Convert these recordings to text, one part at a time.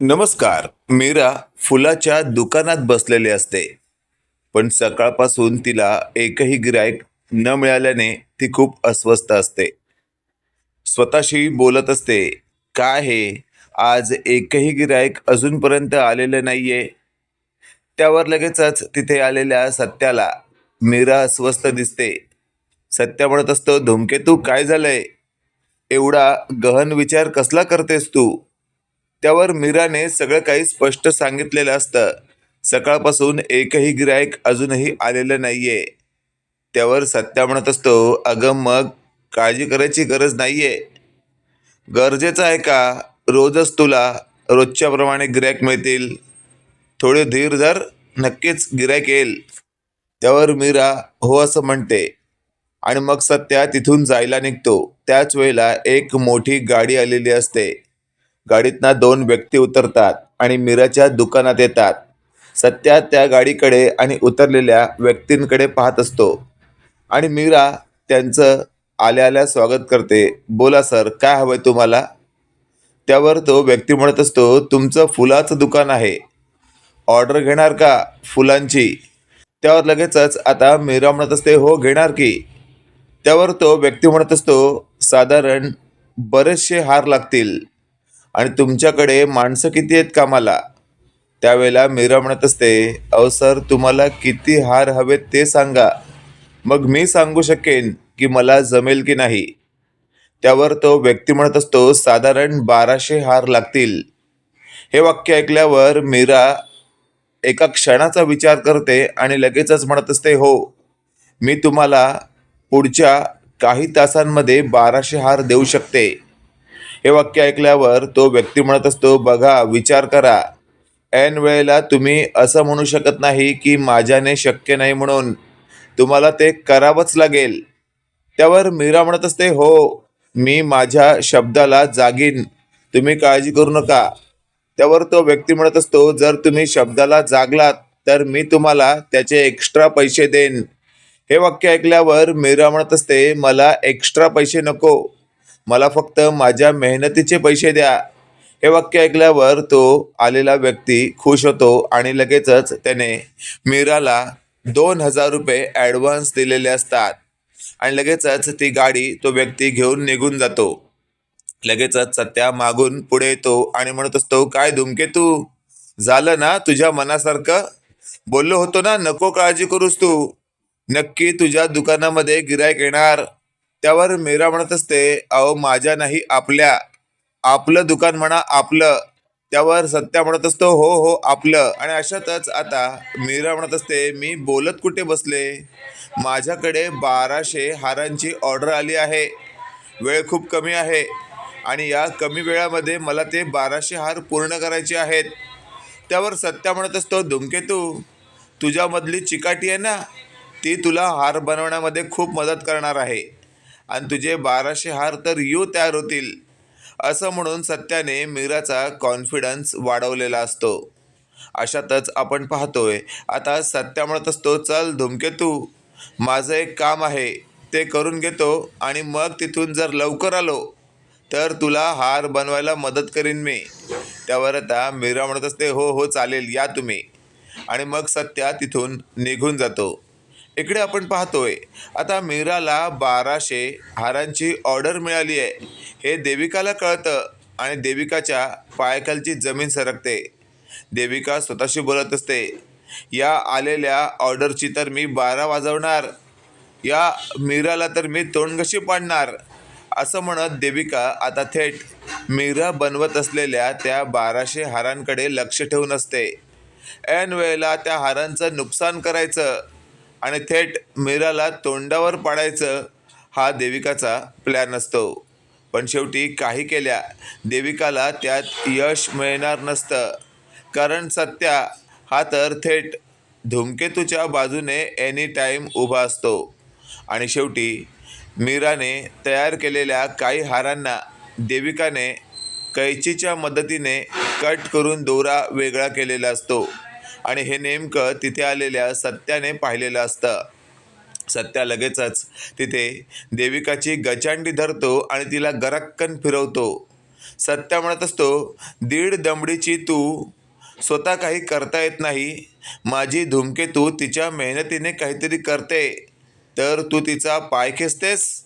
नमस्कार. मीरा फुलाच्या दुकानात बसलेली असते. पण सकाळपासून तिला एकही गिरायक न मिळाल्याने ती खूप अस्वस्थ असते. स्वतःशी बोलत असते काय हे? आज एकही गिरायक अजूनपर्यंत आलेलं नाहीये. त्यावर लगेचच तिथे आलेल्या सत्याला मीरा अस्वस्थ दिसते. सत्या म्हणत असतो धूमकेतू काय झालंय? एवढा गहन विचार कसला करतेस तू? त्यावर मीराने सगळं काही स्पष्ट सांगितलेलं असतं. सकाळपासून एकही गिरायक अजूनही आलेलं नाहीये. त्यावर सत्या म्हणत असतो अगं मग काळजी करायची गरज नाहीये. गरजेचं आहे का? रोजच तुला रोजच्या प्रमाणे गिरायक मिळतील. थोडे धीर धर नक्कीच गिरायक येईल. त्यावर मीरा हो असं म्हणते. आणि मग सत्या तिथून जायला निघतो. त्याच वेळेला एक मोठी गाडी आलेली असते. गाडीतनं दोन व्यक्ती उतरतात आणि मीराच्या दुकानात येतात. सत्या त्या गाडीकडे आणि उतरलेल्या व्यक्तींकडे पाहत असतो. आणि मीरा त्यांचं आल्या आल्या स्वागत करते. बोला सर काय हवंय तुम्हाला? त्यावर तो व्यक्ती म्हणत असतो तुमचं फुलाचं दुकान आहे. ऑर्डर घेणार का फुलांची? त्यावर लगेचच आता मीरा म्हणत असते हो घेणार की. त्यावर तो व्यक्ती म्हणत असतो साधारण बरेचसे हार लागतील. आणि तुमच्याकडे माणसं किती आहेत कामाला? त्यावेळेला मीरा म्हणत असते अहो सर तुम्हाला किती हार हवेत ते सांगा. मग मी सांगू शकेन की मला जमेल की नाही. त्यावर तो व्यक्ती म्हणत असतो साधारण बाराशे हार लागतील. हे वाक्य ऐकल्यावर मीरा एका क्षणाचा विचार करते आणि लगेचच म्हणत असते हो मी तुम्हाला पुढच्या काही तासांमध्ये बाराशे हार देऊ शकते. हे वाक्य ऐकल्यावर तो व्यक्ती म्हणत असतो बघा विचार करा. ऐन वेळेला तुम्ही असं म्हणू शकत नाही की माझ्याने शक्य नाही म्हणून. तुम्हाला ते करावंच लागेल. त्यावर मीरा म्हणत असते हो मी माझ्या शब्दाला जागीन. तुम्ही काळजी करू नका. त्यावर तो व्यक्ती म्हणत असतो जर तुम्ही शब्दाला जागलात तर मी तुम्हाला त्याचे एक्स्ट्रा पैसे देईन. हे वाक्य ऐकल्यावर मीरा म्हणत असते मला एक्स्ट्रा पैसे नको. मला फक्त माझ्या मेहनतीचे पैसे द्या. हे वाक्य ऐकल्यावर तो आलेला व्यक्ती खुश होतो आणि लगेचच त्याने मीराला दोन हजार रुपये ॲडव्हान्स दिलेले असतात. आणि लगेचच ती गाडी तो व्यक्ती घेऊन निघून जातो. लगेचच सत्या मागून पुढे येतो आणि म्हणत असतो काय धुमके तू? झालं ना तुझ्या मनासारखं? बोललो होतो ना नको काळजी करूस तू. नक्की तुझ्या दुकानामध्ये गिरायक येणार. त्यावर मीरा म्हणत असते अहो माझ्या नाही आपल्या. आपलं दुकान म्हणा आपलं. त्यावर सत्या म्हणत असतो हो हो आपलं. आणि अशातच आता मीरा म्हणत असते मी बोलत कुठे बसले? माझ्याकडे बाराशे हारांची ऑर्डर आली आहे. वेळ खूप कमी आहे. आणि या कमी वेळामध्ये मला ते बाराशे हार पूर्ण करायचे आहेत. त्यावर सत्या म्हणत असतो धुमकेतू तुझ्यामधली चिकाटी आहे ना ती तुला हार बनवण्यामध्ये खूप मदत करणार आहे. आणि तुझे बाराशे हार तर यू तयार होतील. असं म्हणून सत्याने मीराचा कॉन्फिडन्स वाढवलेला असतो. अशातच आपण पाहतोय आता सत्या म्हणत असतो चल धुमकेतू माझं एक काम आहे ते करून घेतो आणि मग तिथून जर लवकर आलो तर तुला हार बनवायला मदत करीन मी. त्यावर आता मीरा म्हणत असते हो हो चालेल या तुम्ही. आणि मग सत्या तिथून निघून जातो. इकडे आपण पाहतोय आता मीराला बाराशे हारांची ऑर्डर मिळाली आहे. हे देविकाला कळतं आणि देविकाच्या पायाखालची जमीन सरकते. देविका स्वतःशी बोलत असते या आलेल्या ऑर्डरची तर मी बारा वाजवणार. या मीराला तर मी तोंडगशी पाडणार. असं म्हणत देविका आता थेट मीरा बनवत असलेल्या त्या बाराशे हारांकडे लक्ष ठेवून असते. ऐन वेळेला त्या हारांचं नुकसान करायचं. आणि थेट मीराला तोंडावर पाडायचं हा देविकाचा प्लॅन असतो. पण शेवटी काही केल्या देविकाला त्यात यश मिळणार नसतं. कारण सत्या हा तर थेट धूमकेतूच्या बाजूने एनी टाईम उभा असतो. आणि शेवटी मीराने तयार केलेल्या काही हारांना देविकाने कैचीच्या मदतीने कट करून दोरा वेगळा केलेला असतो. आणि हे नेमकं तिथे आलेल्या सत्याने पाहिलेलं असतं. सत्या लगेचच तिथे देविकाची गचांडी धरतो आणि तिला गरक्कन फिरवतो. सत्या म्हणत असतो दीड दमडीची तू स्वतः काही करता येत नाही. माझी धूमकेतू तिच्या मेहनतीने काहीतरी करते. तर तू तिचा पाय खेचतेस?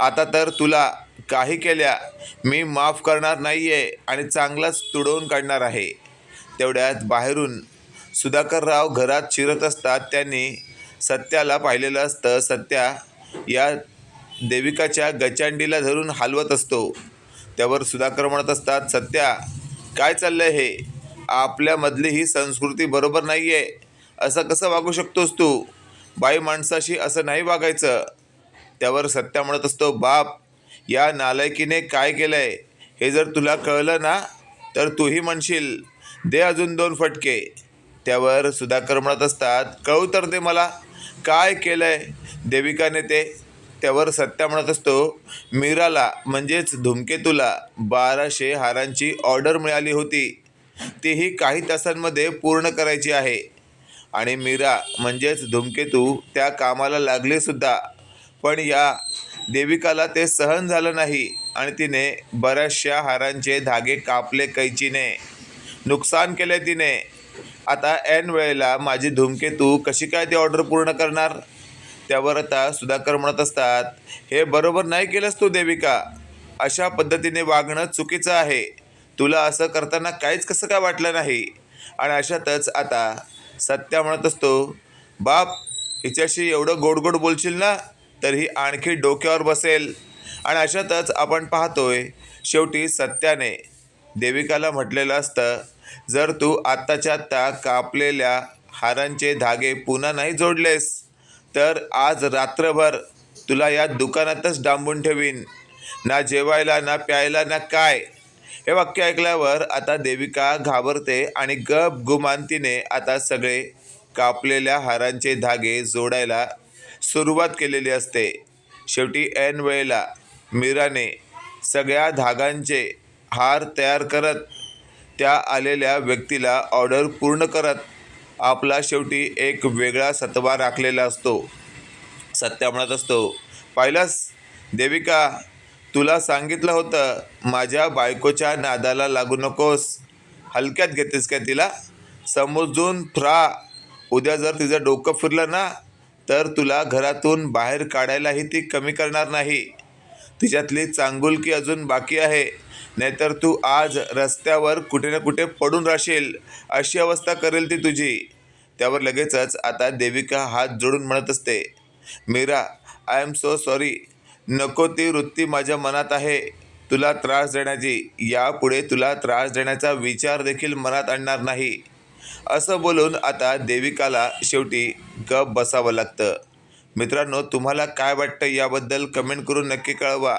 आता तर तुला काही केल्या. मी माफ करणार नाही आहे आणि चांगलाच तुडवून काढणार आहे. तेवढ्यात बाहेरून सुधाकरराव घरात शिरत असतात. त्यांनी सत्याला पाहिलेलं असतं. सत्या या देविकाच्या गचांडीला धरून हलवत असतो. त्यावर सुधाकर म्हणत असतात सत्या काय चाललंय हे? आपल्यामधली ही संस्कृती बरोबर नाही आहे असं कसं वागू शकतोस तू? बाई माणसाशी असं नाही वागायचं. त्यावर सत्या म्हणत असतो बाप या नालायकीने काय केलंय? हे जर तुला कळलं ना तर तूही म्हणशील. दे अजून दोन फटके. त्यावर सुधाकर म्हणत असतात कळू तर दे मला काय केलं आहे देविकाने ते त्यावर सत्या म्हणत असतो मीराला म्हणजेच धुमकेतूला बाराशे हारांची ऑर्डर मिळाली होती. तीही काही तासांमध्ये पूर्ण करायची आहे. आणि मीरा म्हणजेच धुमकेतू त्या कामाला लागले सुद्धा. पण या देविकाला ते सहन झालं नाही आणि तिने बऱ्याचशा हारांचे धागे कापले कैचीने. नुकसान केले तिने. आता ऐन वेळेला माझी धूमकेतू कशी काय ती ऑर्डर पूर्ण करणार? त्यावर आता सुधाकर म्हणत असतात हे बरोबर नाही केलंस तू देविका. अशा पद्धतीने वागणं चुकीचं आहे. तुला असं करताना काहीच कसं काय वाटलं नाही? आणि अशातच आता सत्या म्हणत असतो बाप हिच्याशी एवढं गोड गोड बोलशील ना तर ही आणखी डोक्यावर बसेल. आणि अशातच आपण पाहतोय शेवटी सत्याने देविकाला म्हटलेलं असतं जर तू आत्ताच्या आत्ता कापलेल्या हारांचे धागे पुन्हा नाही जोडलेस तर आज रात्रभर तुला या दुकानातच डांबून ठेवीन. ना जेवायला ना प्यायला ना काय? हे वाक्य ऐकल्यावर आता देविका घाबरते आणि गप गुमानतीने आता सगळे कापलेल्या हारांचे धागे जोडायला सुरुवात केलेली असते. शेवटी ऐन वेळेला मीराने सगळ्या धागांचे हार तयार करत त्या आलेल्या व्यक्तीला ऑर्डर पूर्ण करत आपला शेवटी एक वेगळा सत्वा राखलेला असतो. सत्या म्हणत असतो पाहिलास देविका तुला सांगितलं होतं माझ्या बायकोच्या नादाला लागू नकोस. हलक्यात घेतेस काय तिला? समजून फ्रा उद्या जर तिचं डोकं फिरलं ना तर तुला घरातून बाहेर काढायलाही ती कमी करणार नाही. तिच्यातली चांगुलकी अजून बाकी आहे. नाहीतर तू आज रस्त्यावर कुठे ना कुठे पडून राहशील अशी अवस्था करेल ती तुझी. त्यावर लगेचच आता देविका हात जोडून म्हणत असते Meera I am so sorry नको ती वृत्ती माझ्या मनात आहे. तुला त्रास देण्याची यापुढे तुला त्रास देण्याचा विचार देखील मनात आणणार नाही. असं बोलून आता देविकाला शेवटी गप बसावं लागतं. मित्रांनो तुम्हाला काय वाटतं याबद्दल कमेंट करून नक्की कळवा.